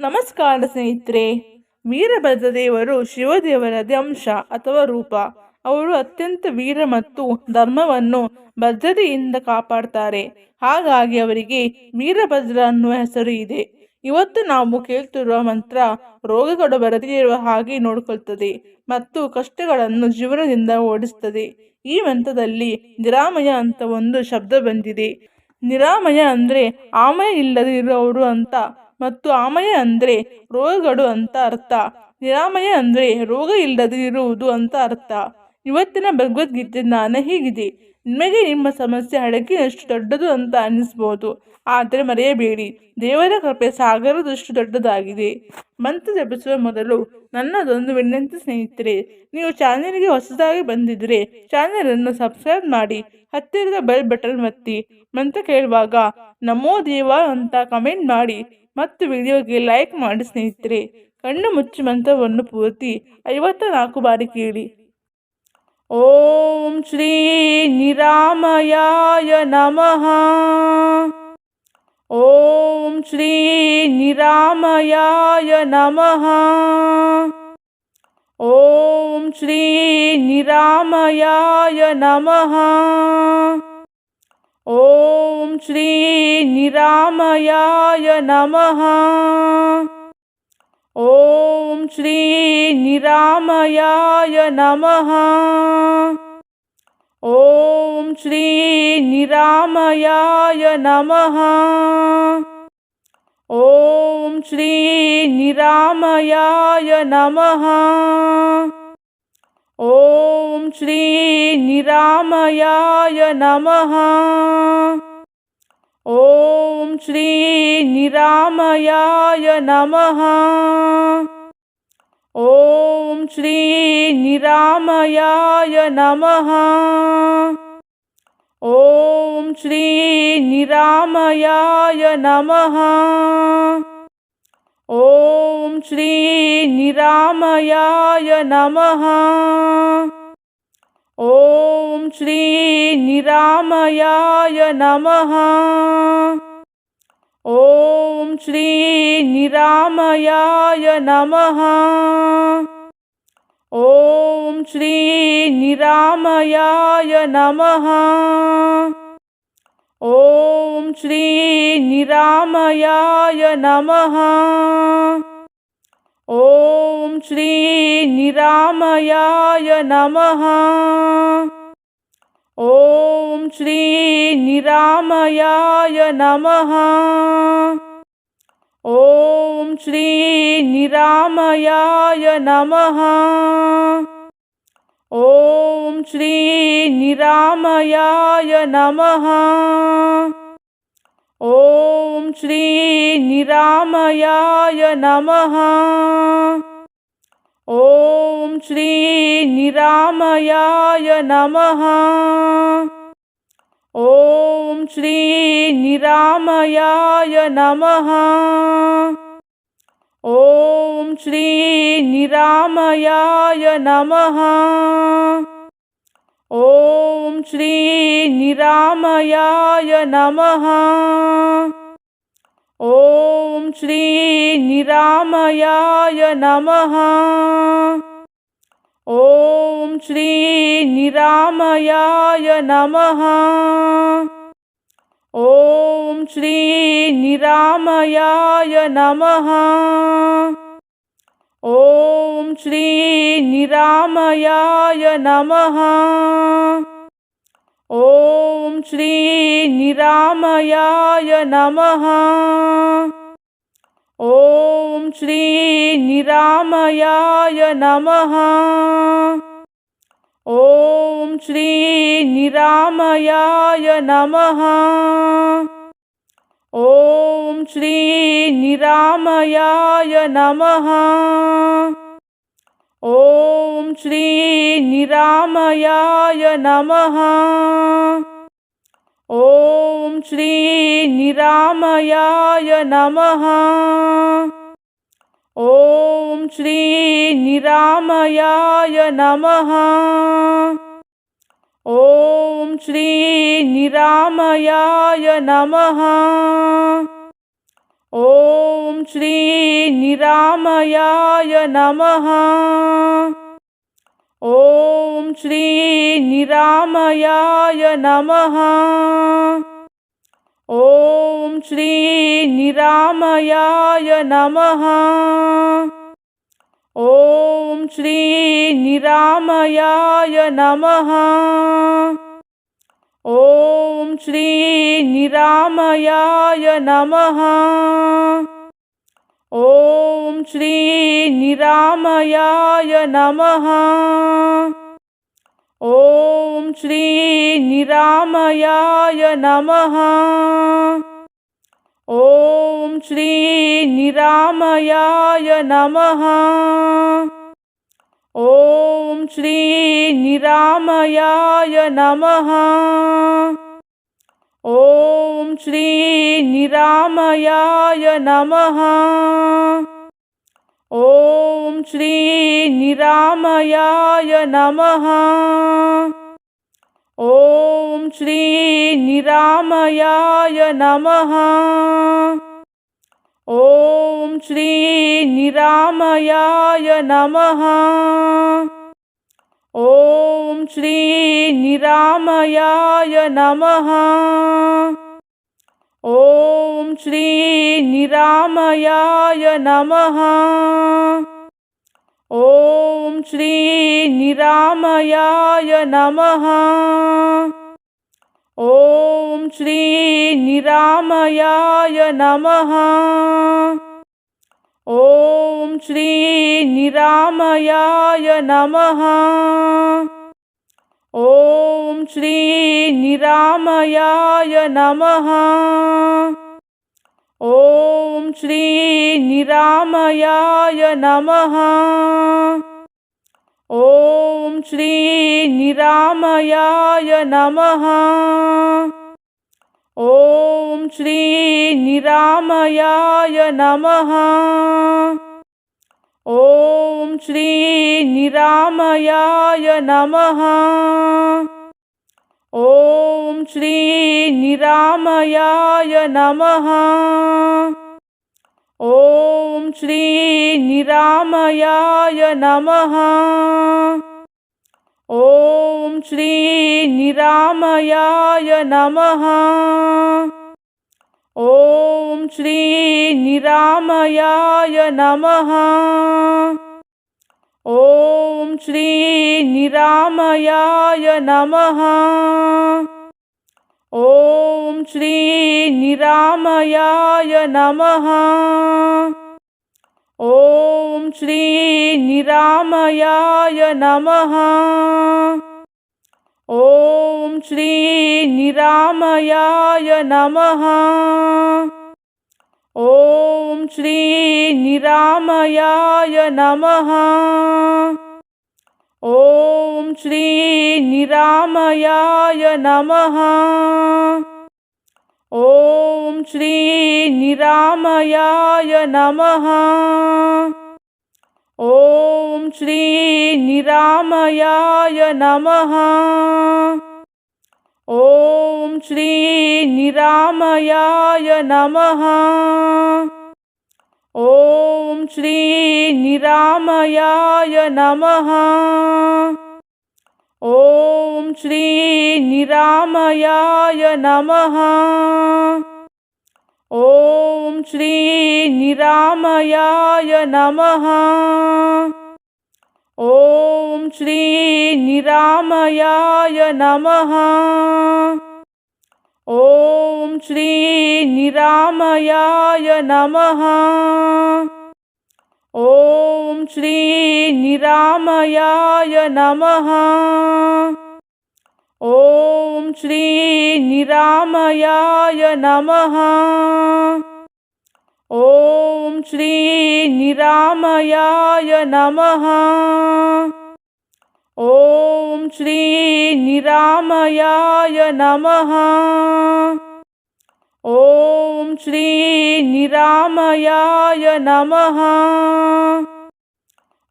ನಮಸ್ಕಾರ ಸ್ನೇಹಿತರೆ. ವೀರಭದ್ರ ದೇವರು ಶಿವದೇವರದೇ ಅಂಶ ಅಥವಾ ರೂಪ. ಅವರು ಅತ್ಯಂತ ವೀರ ಮತ್ತು ಧರ್ಮವನ್ನು ಭದ್ರತೆಯಿಂದ ಕಾಪಾಡ್ತಾರೆ. ಹಾಗಾಗಿ ಅವರಿಗೆ ವೀರಭದ್ರ ಅನ್ನುವ ಹೆಸರು ಇದೆ. ಇವತ್ತು ನಾವು ಕೇಳ್ತಿರುವ ಮಂತ್ರ ರೋಗಗಳು ಬರದೇ ಇರುವ ಹಾಗೆ ನೋಡಿಕೊಳ್ತದೆ ಮತ್ತು ಕಷ್ಟಗಳನ್ನು ಜೀವನದಿಂದ ಓಡಿಸ್ತದೆ. ಈ ಮಂತ್ರದಲ್ಲಿ ನಿರಾಮಯ ಅಂತ ಒಂದು ಶಬ್ದ ಬಂದಿದೆ. ನಿರಾಮಯ ಅಂದ್ರೆ ಆಮಯ ಇಲ್ಲದೆ ಇರುವವರು ಅಂತ ಮತ್ತು ಆಮಯ ಅಂದ್ರೆ ರೋಗಗಳು ಅಂತ ಅರ್ಥ. ನಿರಾಮಯ ಅಂದ್ರೆ ರೋಗ ಇಲ್ಲದೆ ಇರುವುದು ಅಂತ ಅರ್ಥ. ಇವತ್ತಿನ ಭಗವದ್ಗೀತೆ ಜ್ಞಾನ ಹೀಗಿದೆ. ನಿಮಗೆ ನಿಮ್ಮ ಸಮಸ್ಯೆ ಹಡಗಿನಷ್ಟು ದೊಡ್ಡದು ಅಂತ ಅನ್ನಿಸ್ಬೋದು ಆದರೆ ಮರೆಯಬೇಡಿ. ದೇವರ ಕೃಪೆ ಸಾಗರದಷ್ಟು ದೊಡ್ಡದಾಗಿದೆ. ಮಂತ್ರ ಜಪಿಸುವ ಮೊದಲು ನನ್ನದೊಂದು ವಿನಂತಿ ಸ್ನೇಹಿತರೆ, ನೀವು ಚಾನೆಲ್ಗೆ ಹೊಸದಾಗಿ ಬಂದಿದ್ರೆ ಚಾನೆಲನ್ನು ಸಬ್ಸ್ಕ್ರೈಬ್ ಮಾಡಿ, ಹತ್ತಿರದ ಬೆಲ್ ಬಟನ್ ಒತ್ತಿ. ಮಂತ್ರ ಕೇಳುವಾಗ, ನಮೋ ದೇವ ಅಂತ ಕಮೆಂಟ್ ಮಾಡಿ. ಮತ್ತು ವಿಡಿಯೋಗೆ ಲೈಕ್ ಮಾಡಿ ಸ್ನೇಹಿತರೆ ಕಣ್ಣು ಮುಚ್ಚಿ ಮಂತ್ರವನ್ನು ಪೂರ್ತಿ ಐವತ್ತ ನಾಲ್ಕು ಬಾರಿ ಕೇಳಿ ಓಂ ಶ್ರೀ ನಿರಾಮಯಾಯ ನಮಃ ಓಂ ಶ್ರೀ ನಿರಾಮಯಾಯ ನಮಃ ಓಂ ಶ್ರೀ ನಿರಾಮಯಾಯ ನಮಃ ॐ श्रीनिरामयाय नमः। ॐ श्रीनिरामयाय नमः। ॐ श्रीनिरामयाय नमः। ॐ श्रीनिरामयाय नमः। ॐ श्रीनिरामयाय नमः। ॐ श्रीनिरामयाय नमः। ॐ श्रीनिरामयाय नमः। ॐ श्रीनिरामयाय नमः। ॐ श्रीनिरामयाय नमः। ॐ श्रीनिरामयाय नमः। ॐ श्रीनिरामयाय नमः। ॐ श्रीनिरामयाय नमः। ॐ श्रीनिरामयाय नमः। ॐ श्रीनिरामयाय नमः। ॐ श्रीनिरामयाय नमः। ॐ श्रीनिरामयाय नमः। ॐ श्रीनिरामयाय नमः। ॐ श्रीनिरामयाय नमः। ॐ श्रीनिरामयाय नमः। ॐ श्रीनिरामयाय नमः। श्रीनिरामयाय नमः। ॐ श्रीनिरामयाय नमः। ॐ श्रीनिरामयाय नमः। ॐ श्रीनिरामयाय नमः। ॐ श्रीनिरामयाय नमः। ॐ श्रीनिरामयाय नमः। ॐ श्रीनिरामयाय नमः। ॐ श्रीनिरामयाय नमः। ॐ श्रीनिरामयाय नमः। ॐ श्रीनिरामयाय नमः। ॐ श्रीनिरामयाय नमः। ॐ श्रीनिरामयाय नमः। ॐ श्रीनिरामयाय नमः। ॐ श्रीनिरामयाय नमः। ॐ श्रीनिरामयाय नमः। ॐ श्रीनिरामयाय नमः। ॐ श्रीनिरामयाय नमः। ॐ श्रीनिरामयाय नमः। ॐ श्रीनिरामयाय नमः। ॐ श्रीनिरामयाय नमः। ॐ श्रीनिरामयाय नमः। ॐ श्रीनिरामयाय नमः। ॐ श्रीनिरामयाय नमः। ॐ श्रीनिरामयाय नमः। ॐ श्रीनिरामयाय नमः। ॐ श्रीनिरामयाय नमः। ॐ श्रीनिरामयाय नमः। ॐ श्रीनिरामयाय नमः। ॐ श्रीनिरामयाय नमः। ॐ श्रीनिरामयाय नमः। ॐ श्रीनिरामयाय नमः। ॐ श्रीनिरामयाय नमः। ॐ श्रीनिरामयाय नमः। ॐ श्री निरामयाय नमः। ॐ श्री निरामयाय नमः। ॐ श्री निरामयाय नमः। ॐ श्री निरामयाय नमः। ॐ श्री निरामयाय नमः। ॐ श्रीनिरामयाय नमः। ॐ श्रीनिरामयाय नमः। ॐ श्रीनिरामयाय नमः। ॐ श्रीनिरामयाय नमः। ॐ श्रीनिरामयाय नमः। ॐ श्रीनिरामयाय नमः। ॐ श्रीनिरामयाय नमः। ॐ श्रीनिरामयाय नमः। ॐ श्रीनिरामयाय नमः। ॐ श्रीनिरामयाय नमः। ॐ श्रीनिरामयाय नमः। ॐ श्रीनिरामयाय नमः। ॐ श्रीनिरामयाय नमः। ॐ श्रीनिरामयाय नमः। ॐ श्रीनिरामयाय नमः। ॐ श्रीनिरामयाय नमः। ॐ श्रीनिरामयाय नमः। ॐ श्रीनिरामयाय नमः। ॐ श्रीनिरामयाय नमः। ॐ श्रीनिरामयाय नमः। ॐ श्रीनिरामयाय नमः। ॐ श्रीनिरामयाय नमः।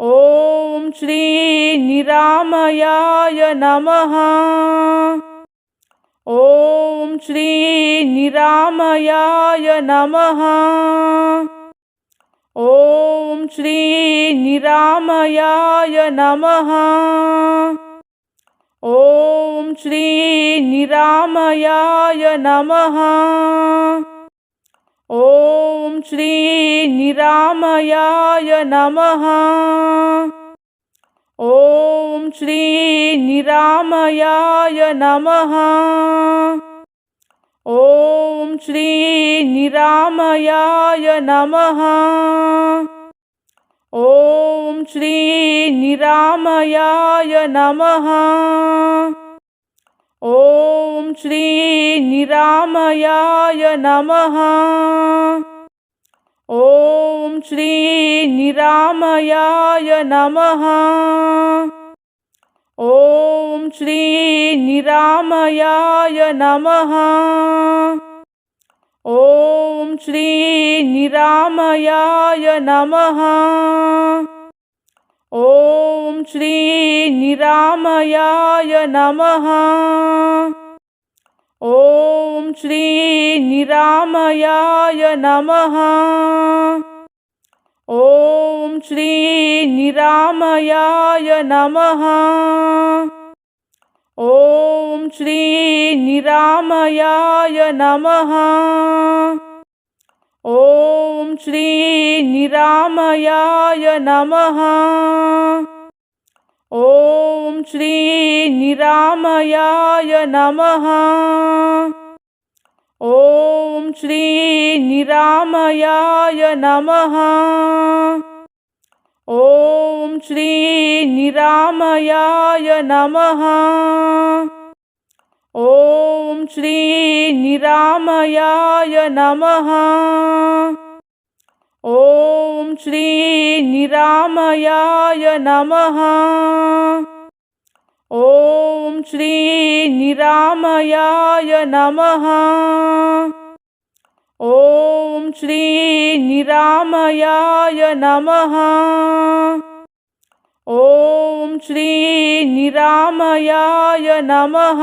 ॐ श्रीनिरामयाय नमः। ॐ श्रीनिरामयाय नमः। ॐ श्रीनिरामयाय नमः। ॐ श्रीनिरामयाय नमः। ॐ श्रीनिरामयाय नमः। ॐ श्रीनिरामयाय नमः। ॐ श्रीनिरामयाय नमः। ॐ श्रीनिरामयाय नमः। ॐ श्रीनिरामयाय नमः। ॐ श्रीनिरामयाय नमः। ॐ श्रीनिरामयाय नमः। ॐ श्रीनिरामयाय नमः। ॐ श्रीनिरामयाय नमः। ॐ श्रीनिरामयाय नमः। श्रीनिरामयाय नमः। ॐ श्रीनिरामयाय नमः। ॐ श्रीनिरामयाय नमः। ॐ श्रीनिरामयाय नमः। ॐ श्रीनिरामयाय नमः। ॐ श्रीनिरामयाय नमः। ॐ श्रीनिरामयाय नमः। ॐ श्रीनिरामयाय नमः। ॐ श्रीनिरामयाय नमः। ॐ श्रीनिरामयाय नमः। ॐ श्रीनिरामयाय नमः।